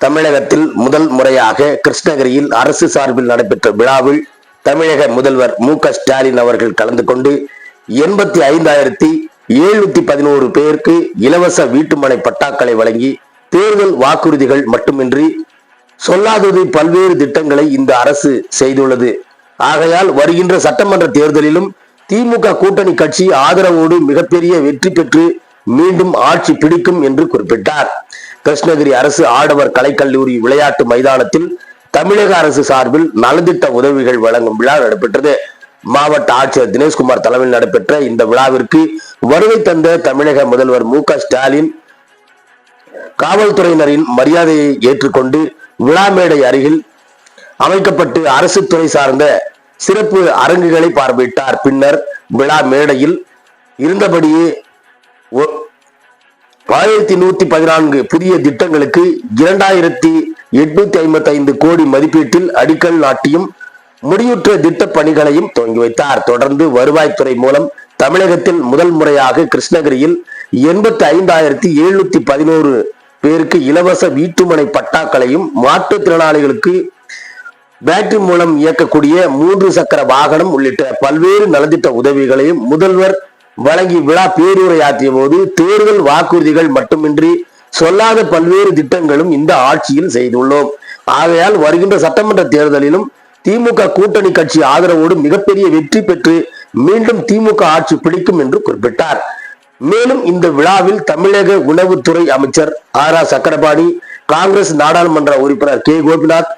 தமிழகத்தில் முதல் முறையாக கிருஷ்ணகிரியில் அரசு சார்பில் நடைபெற்ற விழாவில் தமிழக முதல்வர் மு க ஸ்டாலின் அவர்கள் கலந்து கொண்டு எண்பத்தி ஐந்தாயிரத்தி எழுநூத்தி பதினோரு பேருக்கு இலவச வீட்டுமனை பட்டாக்களை வழங்கி தேர்தல் வாக்குறுதிகள் மட்டுமின்றி சொல்லாதது பல்வேறு திட்டங்களை இந்த அரசு செய்துள்ளது. ஆகையால் வருகின்ற சட்டமன்ற தேர்தலிலும் திமுக கூட்டணி கட்சி ஆதரவோடு மிகப்பெரிய வெற்றி பெற்று மீண்டும் ஆட்சி பிடிக்கும் என்று குறிப்பிட்டார். கிருஷ்ணகிரி அரசு ஆடவர் கலைக்கல்லூரி விளையாட்டு மைதானத்தில் தமிழக அரசு சார்பில் நலத்திட்ட உதவிகள் வழங்கும் விழா நடைபெற்றது. மாவட்ட ஆட்சியர் தினேஷ்குமார் தலைமையில் நடைபெற்ற இந்த விழாவிற்கு வருகை தந்த தமிழக முதல்வர் மு க ஸ்டாலின் காவல்துறையினரின் மரியாதையை ஏற்றுக்கொண்டு விழா மேடை அருகில் அமைக்கப்பட்டு அரசு துறை சார்ந்த சிறப்பு அரங்குகளை பார்வையிட்டார். பின்னர் விழா மேடையில் இருந்தபடியே ஆயிரத்தி நூத்தி பதினான்கு புதிய திட்டங்களுக்கு இரண்டாயிரத்தி எட்நூத்தி ஐம்பத்தி ஐந்து கோடி மதிப்பீட்டில் அடிக்கல் நாட்டியும் முடிவுற்ற திட்ட பணிகளையும் துவங்கி வைத்தார். தொடர்ந்து வருவாய்த்துறை மூலம் தமிழகத்தில் முதல் முறையாக கிருஷ்ணகிரியில் எண்பத்தி ஐந்தாயிரத்தி எழுநூத்தி பதினோரு பேருக்கு இலவச வீட்டுமனை பட்டாக்களையும் மாற்றுத்திறனாளிகளுக்கு பேட்டரி மூலம் இயக்கக்கூடிய மூன்று சக்கர வாகனம் உள்ளிட்ட பல்வேறு நலத்திட்ட உதவிகளையும் முதல்வர் வழங்கி விழா பேருரையாற்றிய போது தேர்தல் வாக்குறுதிகள் மட்டுமின்றி சொல்லாத பல்வேறு திட்டங்களும் இந்த ஆட்சியில் செய்துள்ளோம். ஆகையால் வருகின்ற சட்டமன்ற தேர்தலிலும் திமுக கூட்டணி கட்சி ஆதரவோடு மிகப்பெரிய வெற்றி பெற்று மீண்டும் திமுக ஆட்சி பிடிக்கும் என்று குறிப்பிட்டார். மேலும் இந்த விழாவில் தமிழக உணவுத்துறை அமைச்சர் ஆர் ஆர் சக்கரபாணி காங்கிரஸ் நாடாளுமன்ற உறுப்பினர் கே. கோபிநாத்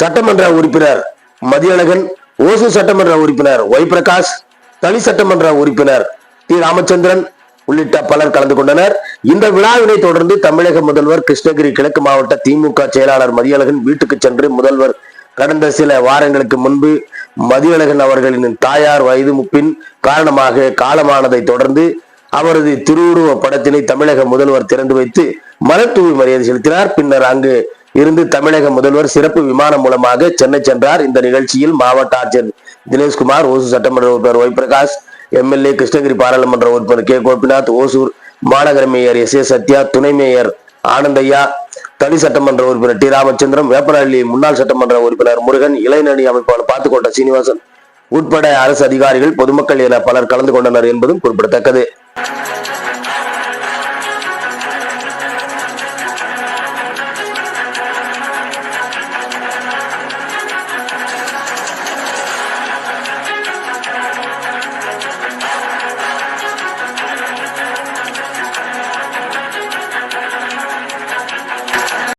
சட்டமன்ற உறுப்பினர் மதியழகன் ஓசூர் சட்டமன்ற உறுப்பினர் ஒய் பிரகாஷ் தனி சட்டமன்ற உறுப்பினர் டி ராமச்சந்திரன் உள்ளிட்ட பலர் கலந்து கொண்டனர். இந்த விழாவினை தொடர்ந்து தமிழக முதல்வர் கிருஷ்ணகிரி கிழக்கு மாவட்ட திமுக செயலாளர் மதியழகன் வீட்டுக்கு சென்று முதல்வர் கடந்த சில வாரங்களுக்கு முன்பு மதியழகன் அவர்களின் தாயார் வயது முப்பின் காரணமாக காலமானதை தொடர்ந்து அவரது திருவுருவ படத்தினை தமிழக முதல்வர் திறந்து வைத்து மலர்தூவி மரியாதை செலுத்தினார். பின்னர் அங்கு இருந்து தமிழக முதல்வர் சிறப்பு விமானம் மூலமாக சென்னை சென்றார். இந்த நிகழ்ச்சியில் மாவட்ட ஆட்சியர் தினேஷ்குமார் ஓசூர் சட்டமன்ற உறுப்பினர் ஒய் பிரகாஷ் எம்எல்ஏ கிருஷ்ணகிரி பாராளுமன்ற உறுப்பினர் கே. கோபிநாத் ஓசூர் மாநகர மேயர் எஸ். ஏ. சத்யா துணை மேயர் ஆனந்தையா தனி சட்டமன்ற உறுப்பினர் டி. ராமச்சந்திரம் வேப்பனஹள்ளி முன்னாள் சட்டமன்ற உறுப்பினர் முருகன் இளைஞரணி அமைப்பாளர் பார்த்துக்கோட்ட சீனிவாசன் உட்பட அரசு அதிகாரிகள் பொதுமக்கள் என பலர் கலந்து கொண்டனர் என்பதும் குறிப்பிடத்தக்கது.